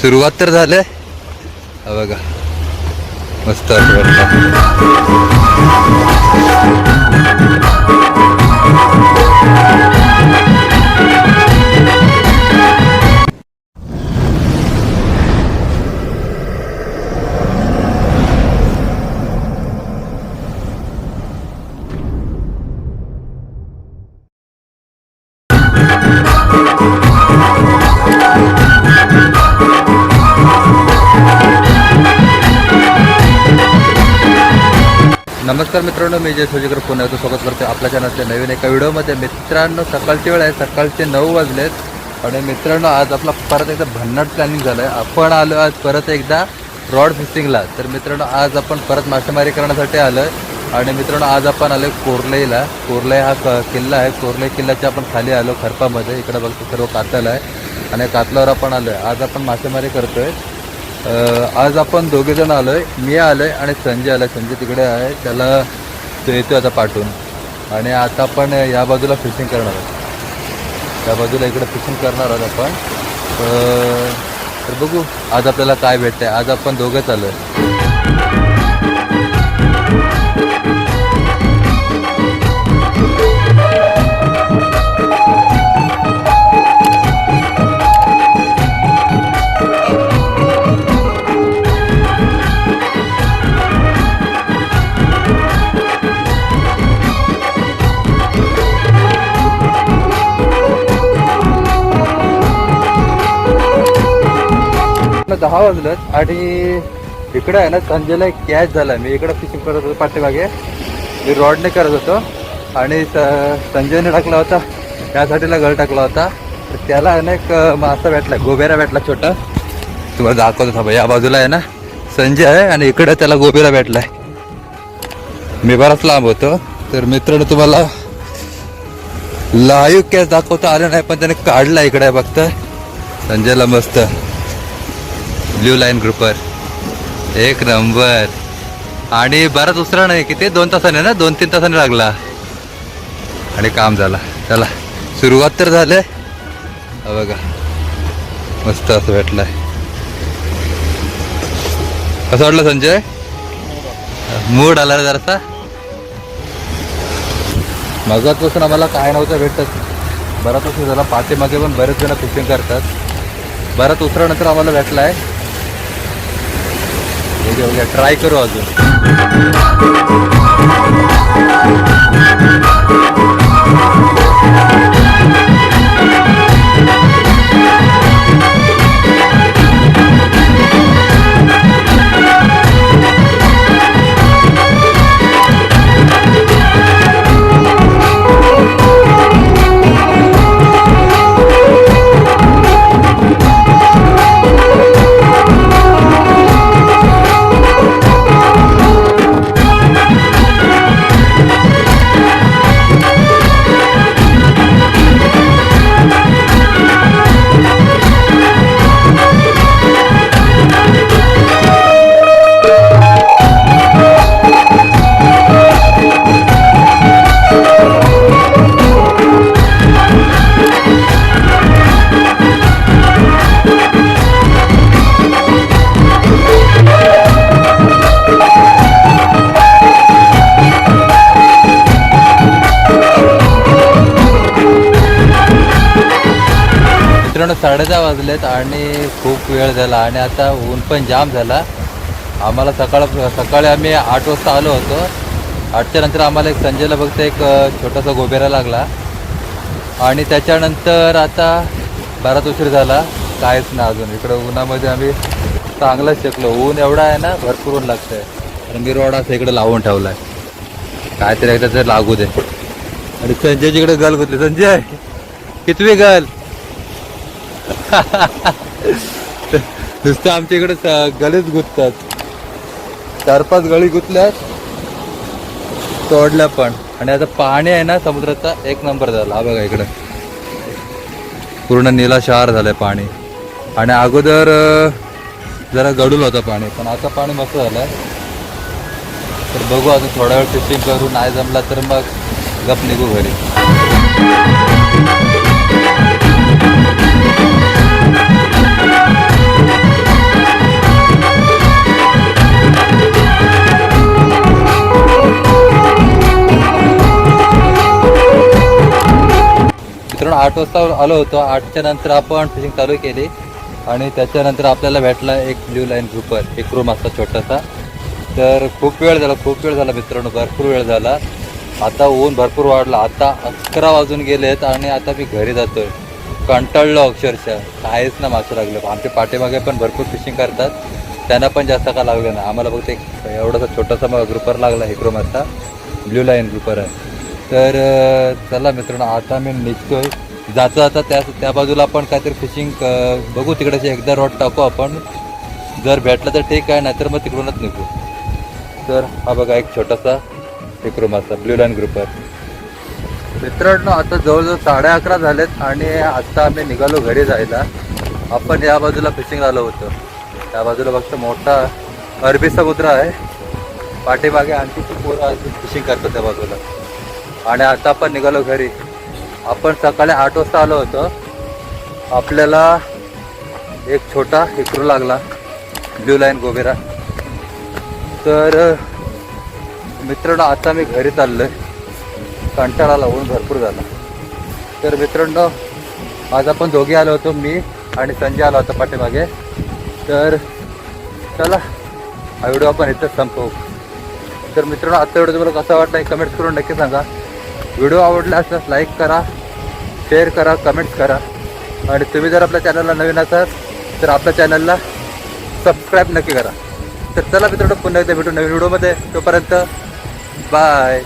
सुरुवात तर झालंय. बघा. मस्त नमस्कार मित्रांनो मी जय सोजीकर. पुन्हा स्वागत करतो आपल्या चॅनलच्या नवीन एका व्हिडिओमध्ये. मित्रांनो सकाळची वेळ आहे. सकाळचे नऊ वाजलेत. आणि मित्रांनो आज आपला परत एकदा भन्नाट प्लॅनिंग झालं आहे आपण आलो आज परत एकदा रॉड फिशिंगला तर मित्रांनो आज आपण परत मासेमारी करण्यासाठी आलो आहे आणि मित्रांनो आज आपण आलो कोरलईला. कोरलई हा क किल्ला आहे. कोरलई किल्ल्याच्या आपण खाली आलो खरपामध्ये. इकडं बघतो सर्व कातल आहे. आणि कातल्यावर आपण आलो आहे आज आपण मासेमारी करतोय. आहे आज आपण दोघेजण आलो आहे मी आलो आहे आणि संजय आला संजय तिकडे आहे. त्याला तो येतो आता पाठवून. आणि आता आपण या बाजूला फिशिंग करणार आहोत. त्या बाजूला इकडे फिशिंग करणार आहोत आपण. तर बघू आज आपल्याला काय भेटतंय. आज आपण दोघंच आलो आहे दहा वाजलं आणि इकडे आहे ना संजयला एक कॅच झाला मी इकडे फिशिंग करत होतो पाठीमागे. मी रॉडने करत होतो. आणि स- संजयने टाकला होता. त्यासाठीला गळ टाकला होता. तर त्याला आहे ना एक मासा भेटला गोबेरा भेटला छोटा. तुम्हाला दाखवतो थांबा या बाजूला आहे ना संजय आहे आणि इकडे त्याला गोबेरा भेटलाय. मी बराच लांब होतो. तर मित्रांनो तुम्हाला लाईव्ह कॅच दाखवता आलं नाही पण त्याने काढला इकडे बघता. संजयला मस्त. ब्ल्यू लाईन ग्रुपर एक नंबर. आणि बराच उसरा नाही किती? दोन तासाने ना? दोन तीन तासाने लागला. आणि काम झाला. चला सुरुवात तर झाले बघा. मस्त असं भेटलंय. कसं वाटलं संजय? मूड आला जरासा जरासा. मगाचपासून आम्हाला काय नव्हतं भेटत. बराच उशीर झाला. पाठीमागे पण बरेच जण फिशिंग करतात. बराच उसरानंतर आम्हाला भेटला आहे बघूया ट्राय करू अजून. मित्रांनो साडेदहा वाजलेत आणि खूप वेळ झाला आणि आता ऊन पण जाम झाला. आम्हाला सकाळ सकाळी आम्ही आठ वाजता आलो होतो. आठच्या नंतर आम्हाला एक संजयला फक्त एक छोटासा गोबेरा लागला. आणि त्याच्यानंतर आता बराच उशीर झाला. काहीच ना अजून. इकडं उन्हामध्ये आम्ही चांगलाच शिकलो. ऊन एवढा आहे ना भरपूर ऊन लागतं आणि मी रोड असं इकडे लावून ठेवलाय. काहीतरी एकदा तर लागू दे. आणि संजयची इकडे गल गुतली संजय कितवी गल नुसतं आमच्या इकडे स- गलीच गुंततात. चार पाच गळी गुंतल्यात तोडल्या पण. आणि आता पाणी आहे ना समुद्राचा एक नंबर झाला. हा बघा इकडे. पूर्ण निला शहर झालंय पाणी. आणि अगोदर जरा गडूल होतं पाणी पण आता पाणी मस्त झालंय. तर बघू अजून थोडा वेळ फिशिंग करू. नाही जमला तर मग गप निघू घरी. आठ वाजता आलो होतो. आठच्या नंतर आपण फिशिंग चालू केली. आणि त्याच्यानंतर आपल्याला भेटला एक ब्ल्यू लाईन ग्रुपर एक रूम असता छोटासा. तर खूप वेळ झाला खूप वेळ झाला मित्रांनो भरपूर वेळ झाला. आता ऊन भरपूर वाढला. आता अकरा वाजून गेलेत आणि आता मी घरी जातोय. कंटाळलो अक्षरशः. काहीच ना मासे लागले. आमच्या पाठीमागे पण भरपूर फिशिंग करतात. त्यांना पण जास्त का लागलं ना आम्हाला फक्त एक एवढासा छोटासा मग ग्रुपर लागला हिक्रो मासा ब्ल्यू लाईन ग्रुपर आहे. तर चला मित्रांनो आता मी निघतोय. जाता जाता त्या त्या बाजूला आपण काहीतरी फिशिंग बघू. तिकडे एकदा रॉड टाकू आपण. जर भेटलं तर ठीक आहे नाहीतर मग तिकडूनच निघू. तर हा बघा एक छोटासा एक रूम असा ब्ल्यू लाईन ग्रुपर मित्रांनो आता जवळजवळ साडे अकरा झालेत आणि आता आम्ही निघालो घरी जायला. आपण या बाजूला फिशिंग आलो होतो. त्या बाजूला फक्त मोठा अरबी समुद्र आहे. पाठीमागे आणखी खूप पोरं फिशिंग करतात त्या बाजूला. आणि आता आपण निघालो घरी. आपण सकाळी आठ वाजता आलो होतो. आपल्याला एक छोटा हिकरू लागला ब्ल्यू लाईन गोबेरा. तर मित्रांनो आता मी घरी चाललोय. कंटाळा लावून भरपूर झाला. तर मित्रांनो आज आपण दोघे आलो होतो मी आणि संजय आला होता पाठीमागे. तर चला हा व्हिडिओ आपण इथंच संपवू. तर मित्रांनो आजचा व्हिडिओ तुम्हाला कसा वाटला कमेंट्स करून नक्की सांगा. व्हिडिओ आवडला असल्यास लाईक करा शेअर करा कमेंट्स करा. आणि तुम्ही जर आपल्या चॅनलला नवीन असाल तर आपल्या चॅनलला सबस्क्राईब नक्की करा. तर चला मित्रांनो पुन्हा एकदा भेटू नवीन व्हिडिओमध्ये तोपर्यंत बाय